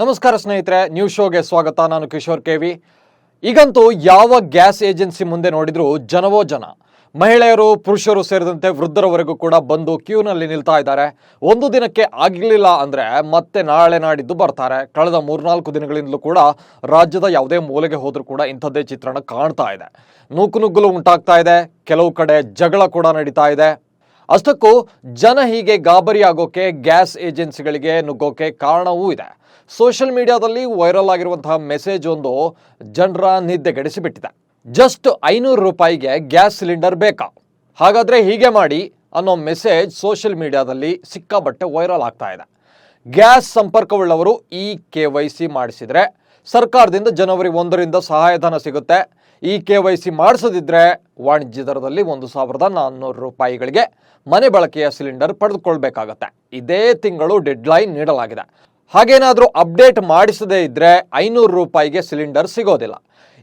ನಮಸ್ಕಾರ ಸ್ನೇಹಿತರೆ ನ್ಯೂಸ್ ಶೋಗೆ ಸ್ವಾಗತ. ನಾನು ಕಿಶೋರ್ ಕೆವಿ ಈಗಂತೂ ಯಾವ ಗ್ಯಾಸ್ ಏಜೆನ್ಸಿ ಮುಂದೆ ನೋಡಿದ್ರು ಜನವೋ ಜನ. ಮಹಿಳೆಯರು, ಪುರುಷರು ಸೇರಿದಂತೆ ವೃದ್ಧರವರೆಗೂ ಕೂಡ ಬಂದು ಕ್ಯೂನಲ್ಲಿ ನಿಲ್ತಾ ಇದ್ದಾರೆ. ಒಂದು ದಿನಕ್ಕೆ ಆಗಲಿಲ್ಲ ಅಂದ್ರೆ ಮತ್ತೆ ನಾಳೆ ನಾಡಿದ್ದು ಬರ್ತಾರೆ. ಕಳೆದ ಮೂರ್ನಾಲ್ಕು ದಿನಗಳಿಂದಲೂ ಕೂಡ ರಾಜ್ಯದ ಯಾವುದೇ ಮೂಲೆಗೆ ಹೋದ್ರೂ ಕೂಡ ಇಂಥದ್ದೇ ಚಿತ್ರಣ ಕಾಣ್ತಾ ಇದೆ. ನೂಕು ನುಗ್ಗಲು ಉಂಟಾಗ್ತಾ ಇದೆ. ಕೆಲವು ಕಡೆ ಜಗಳ ಕೂಡ ನಡೀತಾ ಇದೆ. ಅಷ್ಟಕ್ಕೂ ಜನ ಹೀಗೆ ಗಾಬರಿ ಆಗೋಕೆ ಗ್ಯಾಸ್ ಏಜೆನ್ಸಿಗಳಿಗೆ ನುಗ್ಗೋಕೆ ಕಾರಣವೂ ಇದೆ. ಸೋಷಿಯಲ್ ಮೀಡಿಯಾದಲ್ಲಿ ವೈರಲ್ ಆಗಿರುವಂತಹ ಮೆಸೇಜ್ ಒಂದು ಜನರ ನಿದ್ದೆಗೆಡಿಸಿಬಿಟ್ಟಿದೆ. ಜಸ್ಟ್ ಐನೂರು ರೂಪಾಯಿಗೆ ಗ್ಯಾಸ್ ಸಿಲಿಂಡರ್ ಬೇಕಾ? ಹಾಗಾದ್ರೆ ಹೀಗೆ ಮಾಡಿ ಅನ್ನೋ ಮೆಸೇಜ್ ಸೋಷಿಯಲ್ ಮೀಡಿಯಾದಲ್ಲಿ ಸಿಕ್ಕಾಬಟ್ಟೆ ವೈರಲ್ ಆಗ್ತಾ ಇದೆ. ಗ್ಯಾಸ್ ಸಂಪರ್ಕವುಳ್ಳವರು ಇ ಕೆ ವೈ ಸಿ ಮಾಡಿಸಿದರೆ ಸರ್ಕಾರದಿಂದ ಜನವರಿ ಒಂದರಿಂದ ಸಹಾಯಧನ ಸಿಗುತ್ತೆ. ಇ ಕೆ ವೈ ಸಿ ಮಾಡಿಸದಿದ್ರೆ ವಾಣಿಜ್ಯ ದರದಲ್ಲಿ ಒಂದು ಸಾವಿರದ ನಾನ್ನೂರು ರೂಪಾಯಿಗಳಿಗೆ ಮನೆ ಬಳಕೆಯ ಸಿಲಿಂಡರ್ ಪಡೆದುಕೊಳ್ಬೇಕಾಗತ್ತೆ. ಇದೇ ತಿಂಗಳು ಡೆಡ್ಲೈನ್ ನೀಡಲಾಗಿದೆ. ಹಾಗೇನಾದರೂ ಅಪ್ಡೇಟ್ ಮಾಡಿಸದೇ ಇದ್ರೆ ಐನೂರು ರೂಪಾಯಿಗೆ ಸಿಲಿಂಡರ್ ಸಿಗೋದಿಲ್ಲ.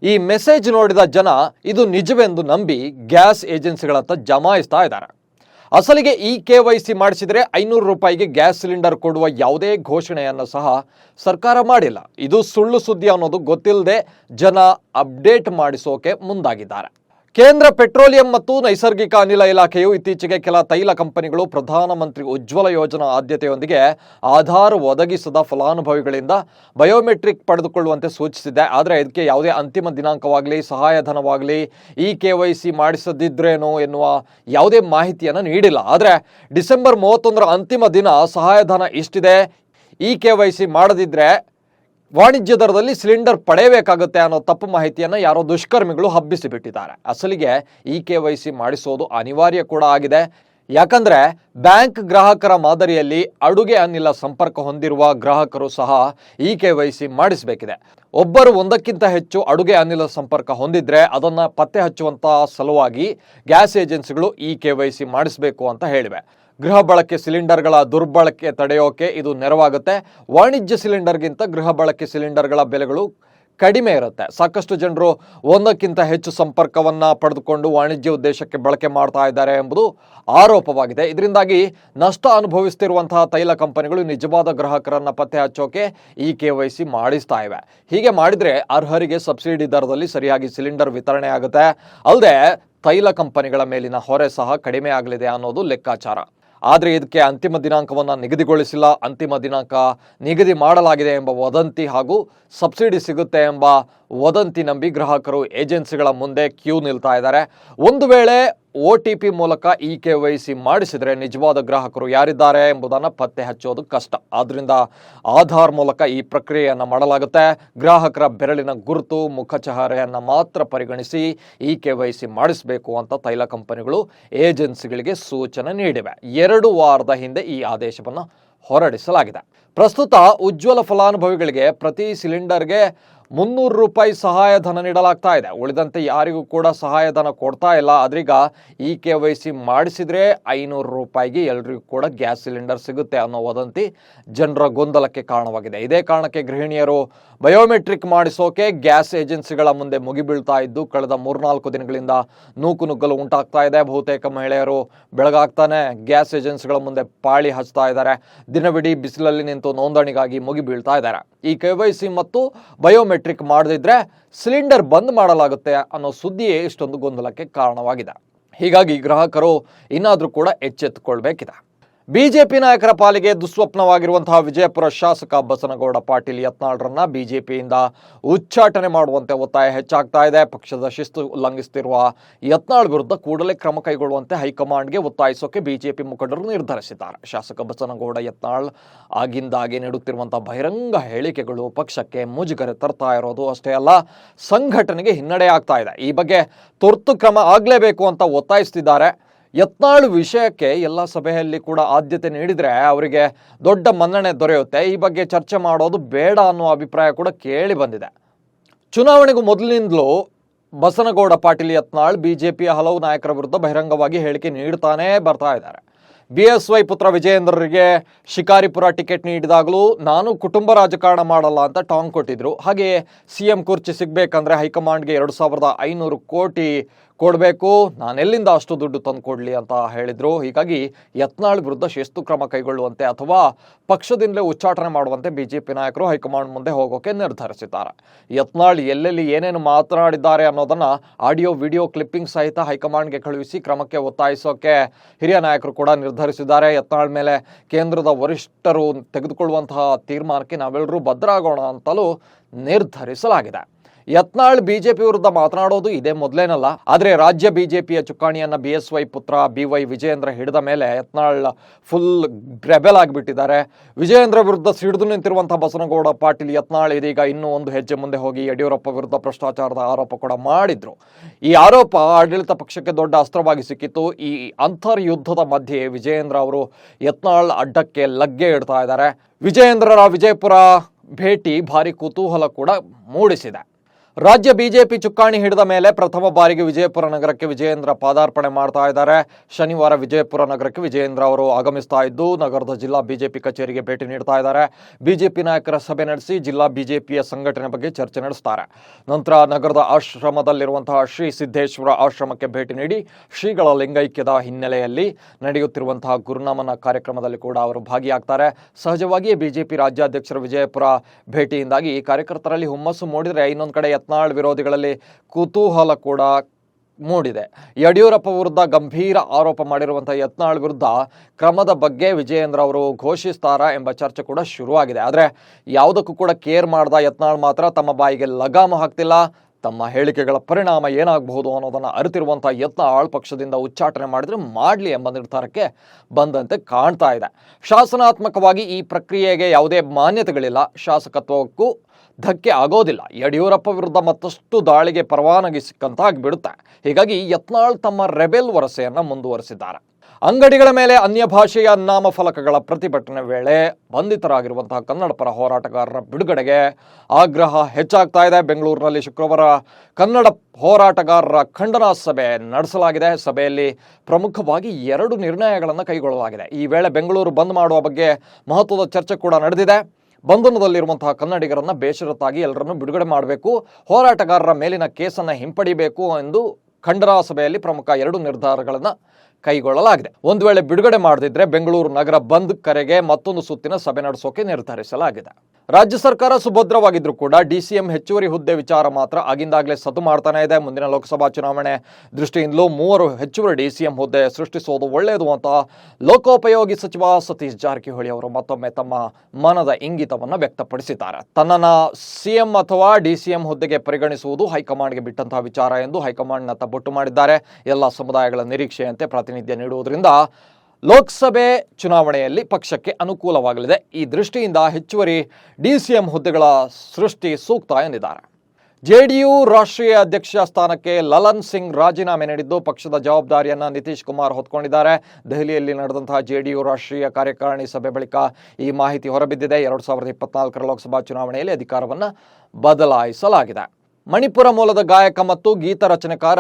ಈ ಮೆಸೇಜ್ ನೋಡಿದ ಜನ, ಇದು ನಿಜವೆಂದು ನಂಬಿ ಗ್ಯಾಸ್ ಏಜೆನ್ಸಿಗಳತ್ತ ಜಮಾಯಿಸ್ತಾ ಇದ್ದಾರೆ. ಅಸಲಿಗೆ ಈ ಕೆ ವೈ ಸಿ ಮಾಡಿಸಿದರೆ ಐನೂರು ರೂಪಾಯಿಗೆ ಗ್ಯಾಸ್ ಸಿಲಿಂಡರ್ ಕೊಡುವ ಯಾವುದೇ ಘೋಷಣೆಯನ್ನು ಸಹ ಸರ್ಕಾರ ಮಾಡಿಲ್ಲ. ಇದು ಸುಳ್ಳು ಸುದ್ದಿ ಅನ್ನೋದು ಗೊತ್ತಿಲ್ಲದೆ ಜನ ಅಪ್ಡೇಟ್ ಮಾಡಿಸೋಕೆ ಮುಂದಾಗಿದ್ದಾರೆ. ಕೇಂದ್ರ ಪೆಟ್ರೋಲಿಯಂ ಮತ್ತು ನೈಸರ್ಗಿಕ ಅನಿಲ ಇಲಾಖೆಯು ಇತ್ತೀಚೆಗೆ ಕೆಲ ತೈಲ ಕಂಪನಿಗಳು ಪ್ರಧಾನಮಂತ್ರಿ ಉಜ್ವಲ ಯೋಜನಾ ಆದ್ಯತೆಯೊಂದಿಗೆ ಆಧಾರ್ ಒದಗಿಸದ ಫಲಾನುಭವಿಗಳಿಂದ ಬಯೋಮೆಟ್ರಿಕ್ ಪಡೆದುಕೊಳ್ಳುವಂತೆ ಸೂಚಿಸಿದೆ. ಆದರೆ ಇದಕ್ಕೆ ಯಾವುದೇ ಅಂತಿಮ ದಿನಾಂಕವಾಗಲಿ, ಸಹಾಯಧನವಾಗಲಿ ಇ ಕೆ ವೈ ಸಿ ಮಾಡಿಸದಿದ್ರೇನು ಎನ್ನುವ ಯಾವುದೇ ಮಾಹಿತಿಯನ್ನು ನೀಡಿಲ್ಲ. ಆದರೆ ಡಿಸೆಂಬರ್ ಮೂವತ್ತೊಂದರ ಅಂತಿಮ ದಿನ ಸಹಾಯಧನ ಇಷ್ಟಿದೆ ಇ ಕೆ ವೈ ಸಿ ಮಾಡದಿದ್ರೆ ವಾಣಿಜ್ಯ ದರದಲ್ಲಿ ಸಿಲಿಂಡರ್ ಪಡೆಯಬೇಕಾಗುತ್ತೆ ಅನ್ನೋ ತಪ್ಪು ಮಾಹಿತಿಯನ್ನು ಯಾರೋ ದುಷ್ಕರ್ಮಿಗಳು ಹಬ್ಬಿಸಿ ಬಿಟ್ಟಿದ್ದಾರೆ ಅಸಲಿಗೆ ಇ ಕೆ ವೈ ಸಿ ಮಾಡಿಸೋದು ಅನಿವಾರ್ಯ ಕೂಡ ಆಗಿದೆ. ಯಾಕಂದ್ರೆ ಬ್ಯಾಂಕ್ ಗ್ರಾಹಕರ ಮಾದರಿಯಲ್ಲಿ ಅಡುಗೆ ಅನಿಲ ಸಂಪರ್ಕ ಹೊಂದಿರುವ ಗ್ರಾಹಕರು ಸಹ ಇ ಕೆ ವೈ ಸಿ ಮಾಡಿಸಬೇಕಿದೆ. ಒಬ್ಬರು ಒಂದಕ್ಕಿಂತ ಹೆಚ್ಚು ಅಡುಗೆ ಅನಿಲ ಸಂಪರ್ಕ ಹೊಂದಿದ್ರೆ ಅದನ್ನು ಪತ್ತೆ ಹಚ್ಚುವಂತಹ ಸಲುವಾಗಿ ಗ್ಯಾಸ್ ಏಜೆನ್ಸಿಗಳು ಇ ಕೆ ವೈ ಸಿ ಮಾಡಿಸಬೇಕು ಅಂತ ಹೇಳಿವೆ. ಗೃಹ ಬಳಕೆ ಸಿಲಿಂಡರ್ಗಳ ದುರ್ಬಳಕೆ ತಡೆಯೋಕೆ ಇದು ನೆರವಾಗುತ್ತೆ. ವಾಣಿಜ್ಯ ಸಿಲಿಂಡರ್ಗಿಂತ ಗೃಹ ಬಳಕೆ ಸಿಲಿಂಡರ್ಗಳ ಬೆಲೆಗಳು ಕಡಿಮೆ ಇರುತ್ತೆ. ಸಾಕಷ್ಟು ಜನರು ಒಂದಕ್ಕಿಂತ ಹೆಚ್ಚು ಸಂಪರ್ಕವನ್ನು ಪಡೆದುಕೊಂಡು ವಾಣಿಜ್ಯ ಉದ್ದೇಶಕ್ಕೆ ಬಳಕೆ ಮಾಡ್ತಾ ಇದ್ದಾರೆ ಎಂಬುದು ಆರೋಪವಾಗಿದೆ. ಇದರಿಂದಾಗಿ ನಷ್ಟ ಅನುಭವಿಸ್ತಿರುವಂತಹ ತೈಲ ಕಂಪನಿಗಳು ನಿಜವಾದ ಗ್ರಾಹಕರನ್ನು ಪತ್ತೆ ಹಚ್ಚೋಕೆ ಈ ಕೆ ವೈ ಸಿ ಮಾಡಿಸ್ತಾ ಇವೆ. ಹೀಗೆ ಮಾಡಿದರೆ ಅರ್ಹರಿಗೆ ಸಬ್ಸಿಡಿ ದರದಲ್ಲಿ ಸರಿಯಾಗಿ ಸಿಲಿಂಡರ್ ವಿತರಣೆ ಆಗುತ್ತೆ. ಅಲ್ಲದೆ ತೈಲ ಕಂಪನಿಗಳ ಮೇಲಿನ ಹೊರೆ ಸಹ ಕಡಿಮೆ ಆಗಲಿದೆ ಅನ್ನೋದು ಲೆಕ್ಕಾಚಾರ. ಆದರೆ ಇದಕ್ಕೆ ಅಂತಿಮ ದಿನಾಂಕವನ್ನು ನಿಗದಿಗೊಳಿಸಿಲ್ಲ. ಅಂತಿಮ ದಿನಾಂಕ ನಿಗದಿ ಮಾಡಲಾಗಿದೆ ಎಂಬ ವದಂತಿ ಹಾಗೂ ಸಬ್ಸಿಡಿ ಸಿಗುತ್ತೆ ಎಂಬ ವದಂತಿ ನಂಬಿ ಗ್ರಾಹಕರು ಏಜೆನ್ಸಿಗಳ ಮುಂದೆ ಕ್ಯೂ ನಿಲ್ತಾ ಇದ್ದಾರೆ. ಒಂದು ವೇಳೆ ಒ ಟಿ ಪಿ ಮೂಲಕ ಇ ಕೆ ವೈ ಸಿ ಮಾಡಿಸಿದರೆ ನಿಜವಾದ ಗ್ರಾಹಕರು ಯಾರಿದ್ದಾರೆ ಎಂಬುದನ್ನು ಪತ್ತೆ ಹಚ್ಚೋದು ಕಷ್ಟ. ಆದ್ದರಿಂದ ಆಧಾರ್ ಮೂಲಕ ಈ ಪ್ರಕ್ರಿಯೆಯನ್ನು ಮಾಡಲಾಗುತ್ತೆ. ಗ್ರಾಹಕರ ಬೆರಳಿನ ಗುರುತು, ಮುಖಚಹರೆಯನ್ನು ಮಾತ್ರ ಪರಿಗಣಿಸಿ ಇ ಕೆ ವೈ ಸಿ ಮಾಡಿಸಬೇಕು ಅಂತ ತೈಲ ಕಂಪನಿಗಳು ಏಜೆನ್ಸಿಗಳಿಗೆ ಸೂಚನೆ ನೀಡಿವೆ. ಎರಡು ವಾರದ ಹಿಂದೆ ಈ ಆದೇಶವನ್ನು ಹೊರಡಿಸಲಾಗಿದೆ. ಪ್ರಸ್ತುತ ಉಜ್ವಲ ಫಲಾನುಭವಿಗಳಿಗೆ ಪ್ರತಿ ಸಿಲಿಂಡರ್ಗೆ ಮುನ್ನೂರು ರೂಪಾಯಿ ಸಹಾಯಧನ ನೀಡಲಾಗ್ತಾ ಇದೆ. ಉಳಿದಂತೆ ಯಾರಿಗೂ ಕೂಡ ಸಹಾಯಧನ ಕೊಡ್ತಾ ಇಲ್ಲ. ಆದ್ರೀಗ ಇ ಕೆ ವೈ ಸಿ ಮಾಡಿಸಿದ್ರೆ ಐನೂರು ರೂಪಾಯಿಗೆ ಎಲ್ರಿಗೂ ಕೂಡ ಗ್ಯಾಸ್ ಸಿಲಿಂಡರ್ ಸಿಗುತ್ತೆ ಅನ್ನೋ ವದಂತಿ ಜನರ ಗೊಂದಲಕ್ಕೆ ಕಾರಣವಾಗಿದೆ. ಇದೇ ಕಾರಣಕ್ಕೆ ಗೃಹಿಣಿಯರು ಬಯೋಮೆಟ್ರಿಕ್ ಮಾಡಿಸೋಕೆ ಗ್ಯಾಸ್ ಏಜೆನ್ಸಿಗಳ ಮುಂದೆ ಮುಗಿಬೀಳ್ತಾ ಇದ್ದು, ಕಳೆದ ಮೂರ್ನಾಲ್ಕು ದಿನಗಳಿಂದ ನೂಕು ನುಗ್ಗಲು ಉಂಟಾಗ್ತಾ ಇದೆ. ಬಹುತೇಕ ಮಹಿಳೆಯರು ಬೆಳಗಾಗ್ತಾನೆ ಗ್ಯಾಸ್ ಏಜೆನ್ಸಿಗಳ ಮುಂದೆ ಪಾಳಿ ಹಚ್ತಾ ಇದ್ದಾರೆ. ದಿನವಿಡೀ ಬಿಸಿಲಲ್ಲಿ ನಿಂತು ನೋಂದಣಿಗಾಗಿ ಮುಗಿಬೀಳ್ತಾ ಇದ್ದಾರೆ. ಈ ಕೆ ವೈ ಸಿ ಮತ್ತು ಬಯೋಮೆಟ್ರಿಕ್ ಮಾಡದಿದ್ರೆ ಸಿಲಿಂಡರ್ ಬಂದ್ ಮಾಡಲಾಗುತ್ತೆ ಅನ್ನೋ ಸುದ್ದಿಯೇ ಇಷ್ಟೊಂದು ಗೊಂದಲಕ್ಕೆ ಕಾರಣವಾಗಿದೆ. ಹೀಗಾಗಿ ಗ್ರಾಹಕರು ಇನ್ನಾದರೂ ಕೂಡ ಎಚ್ಚೆತ್ತುಕೊಳ್ಬೇಕಿದೆ. ಬಿಜೆಪಿ ನಾಯಕರ ಪಾಲಿಗೆ ದುಸ್ವಪ್ನವಾಗಿರುವಂತಹ ವಿಜಯಪುರ ಶಾಸಕ ಬಸನಗೌಡ ಪಾಟೀಲ್ ಯತ್ನಾಳ್ರನ್ನ ಬಿಜೆಪಿಯಿಂದ ಉಚ್ಚಾಟನೆ ಮಾಡುವಂತೆ ಒತ್ತಾಯ ಹೆಚ್ಚಾಗ್ತಾ ಇದೆ. ಪಕ್ಷದ ಶಿಸ್ತು ಉಲ್ಲಂಘಿಸುತ್ತಿರುವ ಯತ್ನಾಳ್ ವಿರುದ್ಧ ಕೂಡಲೇ ಕ್ರಮ ಕೈಗೊಳ್ಳುವಂತೆ ಹೈಕಮಾಂಡ್ಗೆ ಒತ್ತಾಯಿಸೋಕೆ ಬಿಜೆಪಿ ಮುಖಂಡರು ನಿರ್ಧರಿಸಿದ್ದಾರೆ. ಶಾಸಕ ಬಸನಗೌಡ ಯತ್ನಾಳ್ ಆಗಿಂದಾಗಿ ನೀಡುತ್ತಿರುವಂತಹ ಬಹಿರಂಗ ಹೇಳಿಕೆಗಳು ಪಕ್ಷಕ್ಕೆ ಮುಜುಗರೆ ತರ್ತಾ ಇರೋದು ಅಷ್ಟೇ ಅಲ್ಲ, ಸಂಘಟನೆಗೆ ಹಿನ್ನಡೆ ಆಗ್ತಾ ಇದೆ. ಈ ಬಗ್ಗೆ ತುರ್ತು ಕ್ರಮ ಆಗಲೇಬೇಕು ಅಂತ ಒತ್ತಾಯಿಸ್ತಿದ್ದಾರೆ. ಯತ್ನಾಳ್ ವಿಷಯಕ್ಕೆ ಎಲ್ಲ ಸಭೆಯಲ್ಲಿ ಕೂಡ ಆದ್ಯತೆ ನೀಡಿದರೆ ಅವರಿಗೆ ದೊಡ್ಡ ಮನ್ನಣೆ ದೊರೆಯುತ್ತೆ. ಈ ಬಗ್ಗೆ ಚರ್ಚೆ ಮಾಡೋದು ಬೇಡ ಅನ್ನೋ ಅಭಿಪ್ರಾಯ ಕೂಡ ಕೇಳಿ ಬಂದಿದೆ. ಚುನಾವಣೆಗೂ ಮೊದಲಿನಿಂದಲೂ ಬಸನಗೌಡ ಪಾಟೀಲ್ ಯತ್ನಾಳ್ ಬಿಜೆಪಿಯ ಹಲವು ನಾಯಕರ ವಿರುದ್ಧ ಬಹಿರಂಗವಾಗಿ ಹೇಳಿಕೆ ನೀಡ್ತಾನೇ ಬರ್ತಾ ಇದ್ದಾರೆ. ಬಿ ಎಸ್ ವೈ ಪುತ್ರ ವಿಜಯೇಂದ್ರರಿಗೆ ಶಿಕಾರಿಪುರ ಟಿಕೆಟ್ ನೀಡಿದಾಗಲೂ ನಾನು ಕುಟುಂಬ ರಾಜಕಾರಣ ಮಾಡಲ್ಲ ಅಂತ ಟಾಂಗ್ ಕೊಟ್ಟಿದ್ರು. ಹಾಗೆ ಸಿ ಎಂ ಕುರ್ಚಿ ಸಿಗಬೇಕಂದ್ರೆ ಹೈಕಮಾಂಡ್ಗೆ ಎರಡು ಸಾವಿರದ ಐನೂರು ಕೋಟಿ ಕೊಡಬೇಕು ನಾನೆಲ್ಲಿಂದ ಅಷ್ಟು ದುಡ್ಡು ತಂದು ಕೊಡಲಿ ಅಂತ ಹೇಳಿದರು. ಹೀಗಾಗಿ ಯತ್ನಾಳ್ ವಿರುದ್ಧ ಶಿಸ್ತು ಕ್ರಮ ಕೈಗೊಳ್ಳುವಂತೆ ಅಥವಾ ಪಕ್ಷದಿಂದಲೇ ಉಚ್ಚಾಟನೆ ಮಾಡುವಂತೆ ಬಿಜೆಪಿ ನಾಯಕರು ಹೈಕಮಾಂಡ್ ಮುಂದೆ ಹೋಗೋಕೆ ನಿರ್ಧರಿಸಿದ್ದಾರೆ. ಯತ್ನಾಳ್ ಎಲ್ಲೆಲ್ಲಿ ಏನೇನು ಮಾತನಾಡಿದ್ದಾರೆ ಅನ್ನೋದನ್ನು ಆಡಿಯೋ, ವಿಡಿಯೋ ಕ್ಲಿಪ್ಪಿಂಗ್ ಸಹಿತ ಹೈಕಮಾಂಡ್ಗೆ ಕಳುಹಿಸಿ ಕ್ರಮಕ್ಕೆ ಒತ್ತಾಯಿಸೋಕೆ ಹಿರಿಯ ನಾಯಕರು ಕೂಡ ನಿರ್ಧರಿಸಿದ್ದಾರೆ. ಯತ್ನಾಳ್ ಮೇಲೆ ಕೇಂದ್ರದ ವರಿಷ್ಠರು ತೆಗೆದುಕೊಳ್ಳುವಂತಹ ತೀರ್ಮಾನಕ್ಕೆ ನಾವೆಲ್ಲರೂ ಭದ್ರಾಗೋಣ ಅಂತಲೂ ನಿರ್ಧರಿಸಲಾಗಿದೆ. ಯತ್ನಾಳ್ ಬಿಜೆಪಿ ವಿರುದ್ಧ ಮಾತನಾಡೋದು ಇದೇ ಮೊದಲೇನಲ್ಲ. ಆದರೆ ರಾಜ್ಯ ಬಿಜೆಪಿಯ ಚುಕ್ಕಾಣಿಯನ್ನ ಬಿ ಎಸ್ ವೈ ಪುತ್ರ ಬಿ ವೈ ವಿಜಯೇಂದ್ರ ಹಿಡಿದ ಮೇಲೆ ಯತ್ನಾಳ್ ಫುಲ್ ಗ್ರೆಬೆಲ್ ಆಗಿಬಿಟ್ಟಿದ್ದಾರೆ. ವಿಜಯೇಂದ್ರ ವಿರುದ್ಧ ಸಿಡಿದು ನಿಂತಿರುವಂತಹ ಬಸನಗೌಡ ಪಾಟೀಲ್ ಯತ್ನಾಳ್ ಇದೀಗ ಇನ್ನೂ ಒಂದು ಹೆಜ್ಜೆ ಮುಂದೆ ಹೋಗಿ ಯಡಿಯೂರಪ್ಪ ವಿರುದ್ಧ ಭ್ರಷ್ಟಾಚಾರದ ಆರೋಪ ಕೂಡ ಮಾಡಿದ್ರು. ಈ ಆರೋಪ ಆಡಳಿತ ಪಕ್ಷಕ್ಕೆ ದೊಡ್ಡ ಅಸ್ತ್ರವಾಗಿ ಸಿಕ್ಕಿತ್ತು. ಈ ಅಂತರ್ಯುದ್ಧದ ಮಧ್ಯೆ ವಿಜಯೇಂದ್ರ ಅವರು ಯತ್ನಾಳ್ ಅಡ್ಡಕ್ಕೆ ಲಗ್ಗೆ ಇಡ್ತಾ ಇದ್ದಾರೆ. ವಿಜಯೇಂದ್ರರ ವಿಜಯಪುರ ಭೇಟಿ ಭಾರಿ ಕುತೂಹಲ ಕೂಡ ಮೂಡಿಸಿದೆ. ರಾಜ್ಯ ಬಿಜೆಪಿ ಚುಕ್ಕಾಣಿ ಹಿಡಿದ ಮೇಲೆ ಪ್ರಥಮ ಬಾರಿಗೆ ವಿಜಯಪುರ ನಗರಕ್ಕೆ ವಿಜಯೇಂದ್ರ ಪಾದಾರ್ಪಣೆ ಮಾಡ್ತಾ ಇದ್ದಾರೆ. ಶನಿವಾರ ವಿಜಯಪುರ ನಗರಕ್ಕೆ ವಿಜಯೇಂದ್ರ ಅವರು ಆಗಮಿಸ್ತಾ ಇದ್ದು, ನಗರದ ಜಿಲ್ಲಾ ಬಿಜೆಪಿ ಕಚೇರಿಗೆ ಭೇಟಿ ನೀಡ್ತಾ ಇದ್ದಾರೆ. ಬಿಜೆಪಿ ನಾಯಕರ ಸಭೆ ನಡೆಸಿ ಜಿಲ್ಲಾ ಬಿಜೆಪಿಯ ಸಂಘಟನೆ ಬಗ್ಗೆ ಚರ್ಚೆ ನಡೆಸ್ತಾರೆ. ನಂತರ ನಗರದ ಆಶ್ರಮದಲ್ಲಿರುವಂತಹ ಶ್ರೀ ಸಿದ್ದೇಶ್ವರ ಆಶ್ರಮಕ್ಕೆ ಭೇಟಿ ನೀಡಿ, ಶ್ರೀಗಳ ಲಿಂಗೈಕ್ಯದ ಹಿನ್ನೆಲೆಯಲ್ಲಿ ನಡೆಯುತ್ತಿರುವಂತಹ ಗುರುನಾಮನ ಕಾರ್ಯಕ್ರಮದಲ್ಲಿ ಕೂಡ ಅವರು ಭಾಗಿಯಾಗ್ತಾರೆ. ಸಹಜವಾಗಿಯೇ ಬಿಜೆಪಿ ರಾಜ್ಯಾಧ್ಯಕ್ಷರ ವಿಜಯಪುರ ಭೇಟಿಯಿಂದಾಗಿ ಕಾರ್ಯಕರ್ತರಲ್ಲಿ ಹುಮ್ಮಸ್ಸು ಮೂಡಿದರೆ ಇನ್ನೊಂದು ಕಡೆ ಯತ್ನಾಳ್ ವಿರೋಧಿಗಳಲ್ಲಿ ಕುತೂಹಲ ಕೂಡ ಮೂಡಿದೆ. ಯಡಿಯೂರಪ್ಪ ವಿರುದ್ಧ ಗಂಭೀರ ಆರೋಪ ಮಾಡಿರುವಂಥ ಯತ್ನಾಳ್ ವಿರುದ್ಧ ಕ್ರಮದ ಬಗ್ಗೆ ವಿಜಯೇಂದ್ರ ಅವರು ಘೋಷಿಸ್ತಾರಾ ಎಂಬ ಚರ್ಚೆ ಕೂಡ ಶುರುವಾಗಿದೆ. ಆದರೆ ಯಾವುದಕ್ಕೂ ಕೂಡ ಕೇರ್ ಮಾಡದ ಯತ್ನಾಳ್ ಮಾತ್ರ ತಮ್ಮ ಬಾಯಿಗೆ ಲಗಾಮ ಹಾಕ್ತಿಲ್ಲ. ತಮ್ಮ ಹೇಳಿಕೆಗಳ ಪರಿಣಾಮ ಏನಾಗಬಹುದು ಅನ್ನೋದನ್ನು ಅರಿತಿರುವಂತಹ ಯತ್ನಾಳ್ ಪಕ್ಷದಿಂದ ಉಚ್ಚಾಟನೆ ಮಾಡಿದರೆ ಮಾಡಲಿ ಎಂಬ ನಿರ್ಧಾರಕ್ಕೆ ಬಂದಂತೆ ಕಾಣ್ತಾ ಇದೆ. ಶಾಸನಾತ್ಮಕವಾಗಿ ಈ ಪ್ರಕ್ರಿಯೆಗೆ ಯಾವುದೇ ಮಾನ್ಯತೆಗಳಿಲ್ಲ. ಶಾಸಕತ್ವಕ್ಕೂ ಧಕ್ಕೆ ಆಗೋದಿಲ್ಲ. ಯಡಿಯೂರಪ್ಪ ವಿರುದ್ಧ ಮತ್ತಷ್ಟು ದಾಳಿಗೆ ಪರವಾನಗಿ ಸಿಕ್ಕಂತಾಗ್ಬಿಡುತ್ತೆ. ಹೀಗಾಗಿ ಯತ್ನಾಳ್ ತಮ್ಮ ರೆಬೆಲ್ ವರಸೆಯನ್ನು ಮುಂದುವರೆಸಿದ್ದಾರೆ. ಅಂಗಡಿಗಳ ಮೇಲೆ ಅನ್ಯ ಭಾಷೆಯ ನಾಮಫಲಕಗಳ ಪ್ರತಿಭಟನೆ ವೇಳೆ ಬಂಧಿತರಾಗಿರುವಂತಹ ಕನ್ನಡ ಪರ ಹೋರಾಟಗಾರರ ಬಿಡುಗಡೆಗೆ ಆಗ್ರಹ ಹೆಚ್ಚಾಗ್ತಾ ಇದೆ. ಬೆಂಗಳೂರಿನಲ್ಲಿ ಶುಕ್ರವಾರ ಕನ್ನಡ ಹೋರಾಟಗಾರರ ಖಂಡನಾ ಸಭೆ ನಡೆಸಲಾಗಿದೆ. ಸಭೆಯಲ್ಲಿ ಪ್ರಮುಖವಾಗಿ ಎರಡು ನಿರ್ಣಯಗಳನ್ನು ಕೈಗೊಳ್ಳಲಾಗಿದೆ. ಈ ವೇಳೆ ಬೆಂಗಳೂರು ಬಂದ್ ಮಾಡುವ ಬಗ್ಗೆ ಮಹತ್ವದ ಚರ್ಚೆ ಕೂಡ ನಡೆದಿದೆ. ಬಂಧನದಲ್ಲಿರುವಂತಹ ಕನ್ನಡಿಗರನ್ನ ಬೇಷರತ್ತಾಗಿ ಎಲ್ಲರನ್ನು ಬಿಡುಗಡೆ ಮಾಡಬೇಕು, ಹೋರಾಟಗಾರರ ಮೇಲಿನ ಕೇಸನ್ನು ಹಿಂಪಡಿಬೇಕು ಎಂದು ಖಂಡರ ಸಭೆಯಲ್ಲಿ ಪ್ರಮುಖ ಎರಡು ನಿರ್ಧಾರಗಳನ್ನು ಕೈಗೊಳ್ಳಲಾಗಿದೆ. ಒಂದು ವೇಳೆ ಬಿಡುಗಡೆ ಮಾಡದಿದ್ರೆ ಬೆಂಗಳೂರು ನಗರ ಬಂದ್ ಕರೆಗೆ ಮತ್ತೊಂದು ಸುತ್ತಿನ ಸಭೆ ನಡೆಸೋಕೆ ನಿರ್ಧರಿಸಲಾಗಿದೆ. ರಾಜ್ಯ ಸರ್ಕಾರ ಸುಭದ್ರವಾಗಿದ್ರು ಕೂಡ ಡಿಸಿಎಂ ಹೆಚ್ಚುವರಿ ಹುದ್ದೆ ವಿಚಾರ ಮಾತ್ರ ಆಗಿಂದಾಗಲೇ ಸದ್ದು ಮಾಡ್ತಾನೆ ಇದೆ. ಮುಂದಿನ ಲೋಕಸಭಾ ಚುನಾವಣೆ ದೃಷ್ಟಿಯಿಂದಲೂ ಮೂವರು ಹೆಚ್ಚುವರಿ ಡಿಸಿಎಂ ಹುದ್ದೆ ಸೃಷ್ಟಿಸೋದು ಒಳ್ಳೆಯದು ಅಂತ ಲೋಕೋಪಯೋಗಿ ಸಚಿವ ಸತೀಶ್ ಜಾರಕಿಹೊಳಿ ಅವರು ಮತ್ತೊಮ್ಮೆ ತಮ್ಮ ಮನದ ಇಂಗಿತವನ್ನು ವ್ಯಕ್ತಪಡಿಸಿದ್ದಾರೆ. ತನ್ನನ್ನು ಸಿಎಂ ಅಥವಾ ಡಿಸಿಎಂ ಹುದ್ದೆಗೆ ಪರಿಗಣಿಸುವುದು ಹೈಕಮಾಂಡ್ಗೆ ಬಿಟ್ಟಂತಹ ವಿಚಾರ ಎಂದು ಹೈಕಮಾಂಡ್ನತ್ತ ಬೊಟ್ಟು ಮಾಡಿದ್ದಾರೆ. ಎಲ್ಲ ಸಮುದಾಯಗಳ ನಿರೀಕ್ಷೆಯಂತೆ ಪ್ರಾತಿನಿಧ್ಯ ನೀಡುವುದರಿಂದ ಲೋಕಸಭೆ ಚುನಾವಣೆಯಲ್ಲಿ ಪಕ್ಷಕ್ಕೆ ಅನುಕೂಲವಾಗಲಿದೆ. ಈ ದೃಷ್ಟಿಯಿಂದ ಹೆಚ್ಚುವರಿ ಡಿಸಿಎಂ ಹುದ್ದೆಗಳ ಸೃಷ್ಟಿ ಸೂಕ್ತ ಎಂದಿದ್ದಾರೆ. ಜೆಡಿಯು ರಾಷ್ಟ್ರೀಯ ಅಧ್ಯಕ್ಷ ಸ್ಥಾನಕ್ಕೆ ಲಲನ್ ಸಿಂಗ್ ರಾಜೀನಾಮೆ ನೀಡಿದ್ದು ಪಕ್ಷದ ಜವಾಬ್ದಾರಿಯನ್ನು ನಿತೀಶ್ ಕುಮಾರ್ ಹೊತ್ಕೊಂಡಿದ್ದಾರೆ. ದೆಹಲಿಯಲ್ಲಿ ನಡೆದಂತಹ ಜೆಡಿಯು ರಾಷ್ಟ್ರೀಯ ಕಾರ್ಯಕಾರಿಣಿ ಸಭೆ ಬಳಿಕ ಈ ಮಾಹಿತಿ ಹೊರಬಿದ್ದಿದೆ. ಎರಡು ಸಾವಿರದ ಇಪ್ಪತ್ನಾಲ್ಕರ ಲೋಕಸಭಾ ಚುನಾವಣೆಯಲ್ಲಿ ಅಧಿಕಾರವನ್ನು ಬದಲಾಯಿಸಲಾಗಿದೆ. ಮಣಿಪುರ ಮೂಲದ ಗಾಯಕ ಮತ್ತು ಗೀತ ರಚನೆಕಾರ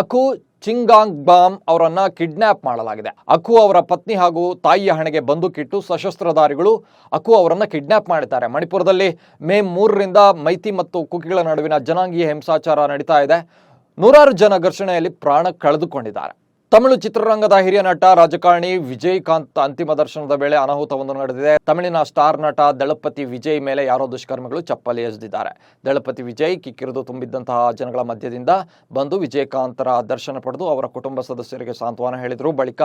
ಅಕು ಚಿಂಗಾಂಗ್ ಬಾಮ್ ಅವರನ್ನ ಕಿಡ್ನಾಪ್ ಮಾಡಲಾಗಿದೆ. ಅಕು ಅವರ ಪತ್ನಿ ಹಾಗೂ ತಾಯಿಯ ಹಣೆಗೆ ಬಂದೂಕಿಟ್ಟು ಸಶಸ್ತ್ರಧಾರಿಗಳು ಅಕು ಅವರನ್ನ ಕಿಡ್ನಾಪ್ ಮಾಡಿದ್ದಾರೆ. ಮಣಿಪುರದಲ್ಲಿ ಮೇ ಮೂರರಿಂದ ಮೈತಿ ಮತ್ತು ಕುಕಿಗಳ ನಡುವಿನ ಜನಾಂಗೀಯ ಹಿಂಸಾಚಾರ ನಡೀತಾ ಇದೆ. ನೂರಾರು ಜನ ಘರ್ಷಣೆಯಲ್ಲಿ ಪ್ರಾಣ ಕಳೆದುಕೊಂಡಿದ್ದಾರೆ. ತಮಿಳು ಚಿತ್ರರಂಗದ ಹಿರಿಯ ನಟ ರಾಜಕಾರಣಿ ವಿಜಯಕಾಂತ್ ಅಂತಿಮ ದರ್ಶನದ ವೇಳೆ ಅನಾಹುತವೊಂದು ನಡೆದಿದೆ. ತಮಿಳಿನ ಸ್ಟಾರ್ ನಟ ದಳಪತಿ ವಿಜಯ್ ಮೇಲೆ ಯಾರೋ ದುಷ್ಕರ್ಮಿಗಳು ಚಪ್ಪಲಿ ಎಸೆದಿದ್ದಾರೆ. ದಳಪತಿ ವಿಜಯ್ ಕಿಕ್ಕಿರಿದು ತುಂಬಿದ್ದಂತಹ ಜನಗಳ ಮಧ್ಯದಿಂದ ಬಂದು ವಿಜಯಕಾಂತರ ದರ್ಶನ ಪಡೆದು ಅವರ ಕುಟುಂಬ ಸದಸ್ಯರಿಗೆ ಸಾಂತ್ವನ ಹೇಳಿದರು. ಬಳಿಕ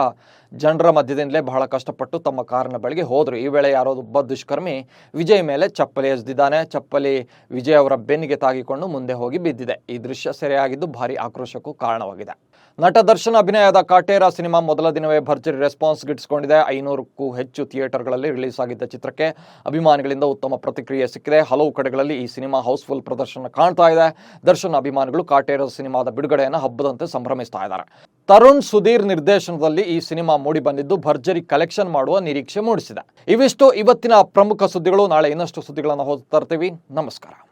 ಜನರ ಮಧ್ಯದಿಂದಲೇ ಬಹಳ ಕಷ್ಟಪಟ್ಟು ತಮ್ಮ ಕಾರಿನ ಬಳಿಗೆ ಹೋದರು. ಈ ವೇಳೆ ಯಾರೋ ಒಬ್ಬ ದುಷ್ಕರ್ಮಿ ವಿಜಯ್ ಮೇಲೆ ಚಪ್ಪಲಿ ಎಸೆದಿದ್ದಾನೆ. ಚಪ್ಪಲಿ ವಿಜಯ್ ಅವರ ಬೆನ್ನಿಗೆ ತಾಗಿಕೊಂಡು ಮುಂದೆ ಹೋಗಿ ಬಿದ್ದಿದೆ. ಈ ದೃಶ್ಯ ಸೆರೆಯಾಗಿದ್ದು ಭಾರಿ ಆಕ್ರೋಶಕ್ಕೂ ಕಾರಣವಾಗಿದೆ. ನಟ ದರ್ಶನ ಅಭಿನಯದ ಕಾಟೇರ ಸಿನಿಮಾ ಮೊದಲ ದಿನವೇ ಭರ್ಜರಿ ರೆಸ್ಪಾನ್ಸ್ ಗಿಟ್ಟಿಸಿಕೊಂಡಿದೆ ಐನೂರಕ್ಕೂ ಹೆಚ್ಚು ಥಿಯೇಟರ್ಗಳಲ್ಲಿ ರಿಲೀಸ್ ಆಗಿದ್ದ ಚಿತ್ರಕ್ಕೆ ಅಭಿಮಾನಿಗಳಿಂದ ಉತ್ತಮ ಪ್ರತಿಕ್ರಿಯೆ ಸಿಕ್ಕಿದೆ. ಹಲವು ಕಡೆಗಳಲ್ಲಿ ಈ ಸಿನಿಮಾ ಹೌಸ್ಫುಲ್ ಪ್ರದರ್ಶನ ಕಾಣ್ತಾ ಇದೆ. ದರ್ಶನ್ ಅಭಿಮಾನಿಗಳು ಕಾಟೇರ ಸಿನಿಮಾದ ಬಿಡುಗಡೆಯನ್ನು ಹಬ್ಬದಂತೆ ಸಂಭ್ರಮಿಸ್ತಾ ಇದ್ದಾರೆ. ತರುಣ್ ಸುಧೀರ್ ನಿರ್ದೇಶನದಲ್ಲಿ ಈ ಸಿನಿಮಾ ಮೂಡಿ ಬಂದಿದ್ದು ಭರ್ಜರಿ ಕಲೆಕ್ಷನ್ ಮಾಡುವ ನಿರೀಕ್ಷೆ ಮೂಡಿಸಿದೆ. ಇವಿಷ್ಟು. ಇವತ್ತಿನ ಪ್ರಮುಖ ಸುದ್ದಿಗಳು. ನಾಳೆ ಇನ್ನಷ್ಟು ಸುದ್ದಿಗಳನ್ನು ಹೋಗ್ತಾ ತರ್ತೀವಿ ನಮಸ್ಕಾರ.